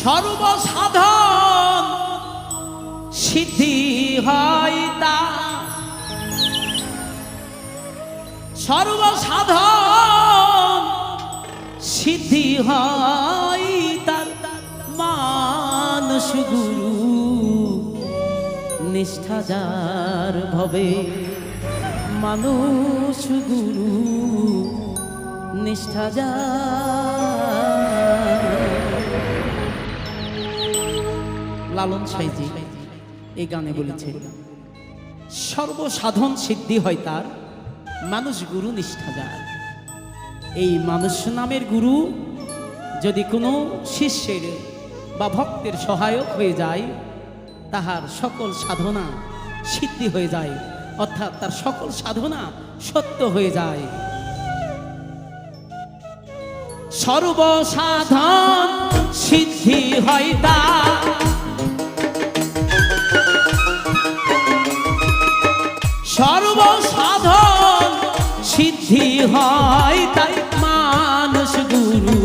সর্বসাধন সিদ্ধি হয় তা। সর্বসাধন সিদ্ধি হয় তার মানস গুরু নিষ্ঠা যার ভবে মানুষ গুরু নিষ্ঠা যার লালন সাইজি এই গানে বলেছে, সর্বসাধন সিদ্ধি হয় তার, মানুষ গুরু নিষ্ঠা যার। এই মানুষ নামের গুরু যদি কোনো শিষ্যের বা ভক্তের সহায়ক হয়ে যায়, তাহার সকল সাধনা সিদ্ধি হয়ে যায়, অর্থাৎ তার সকল সাধনা সত্য হয়ে যায়। সর্বসাধন সিদ্ধি হয় তার সর্বসাধন সিদ্ধি হয় তাই মানুষ গুরু।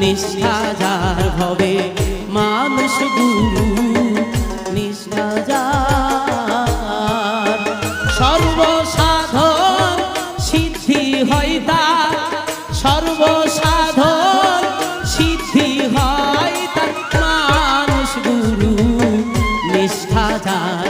নিষ্ঠা যার ভবে মানুষ গুরু। নিষ্ঠা যার সর্বসাধন সিদ্ধি হয় তার সর্বসাধন সিদ্ধি হয় তার মানুষ গুরু। নিষ্ঠা যার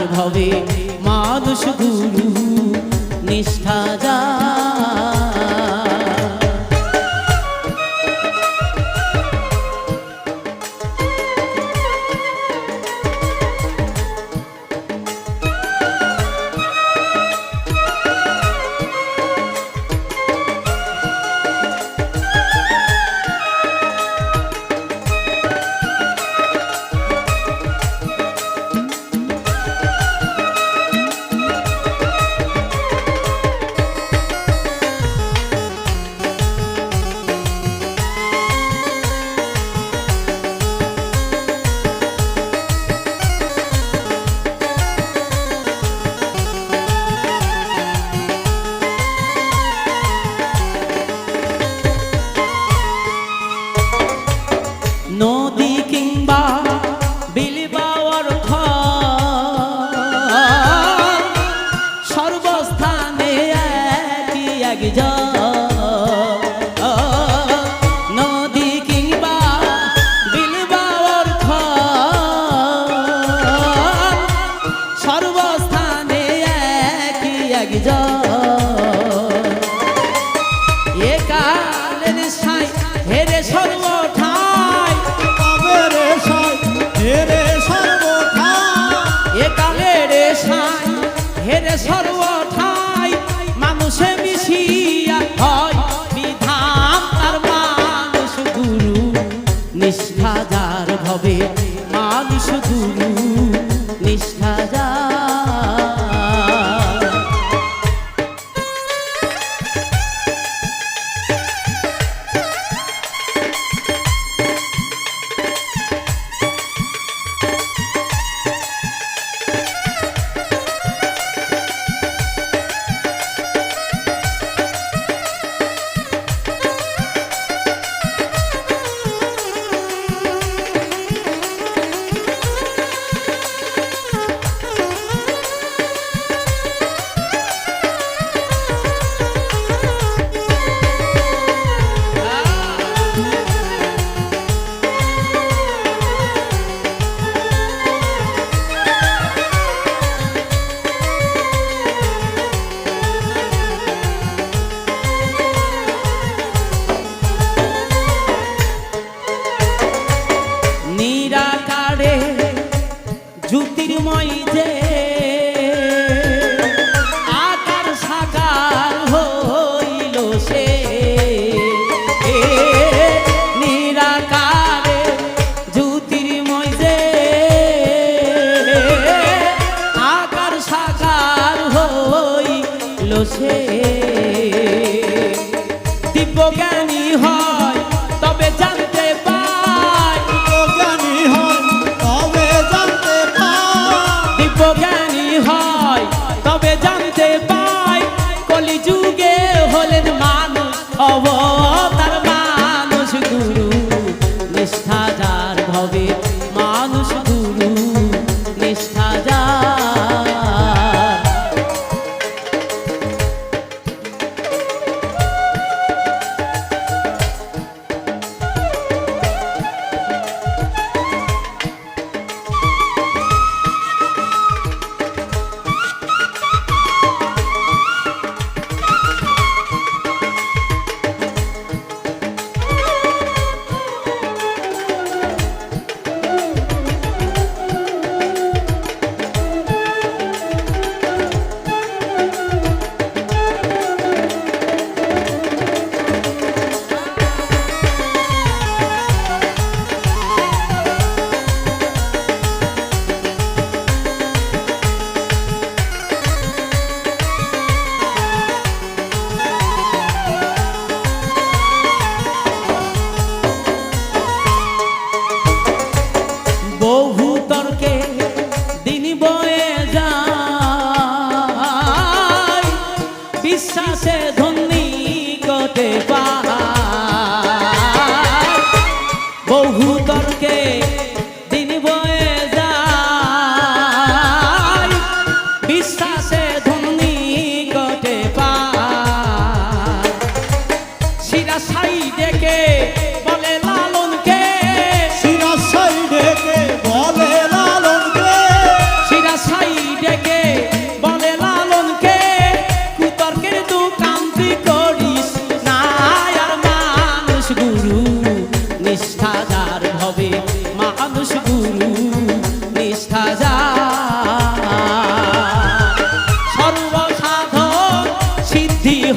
একই এক এ কালের সাই হেরে সর্বঠাই। তবে রে সাই হেরে সর্বঠাই। এ কালের সাই হেরে সর্বঠাই। মানুষে মিশিয়া হয় বিধান তার মানুষ গুরু। নিষ্ঠা যার ভবে মানুষ গুরু। জ্যোতির্ময় যে মানুষ 尾巴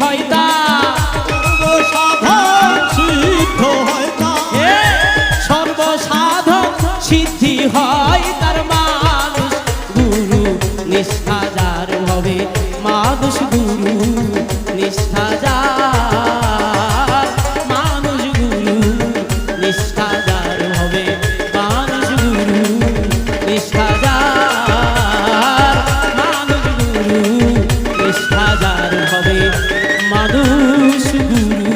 হয় তা সর্বসাধন সিদ্ধি হয় তার হবে মানুষ গুরু নিষ্ঠাজার মানুষ গুরু নিষ্ঠাজার হবে মানুষ গুরু নিষ্ঠাজার মানুষ গুরু নিষ্ঠাজার হবে আদর্শ গুরু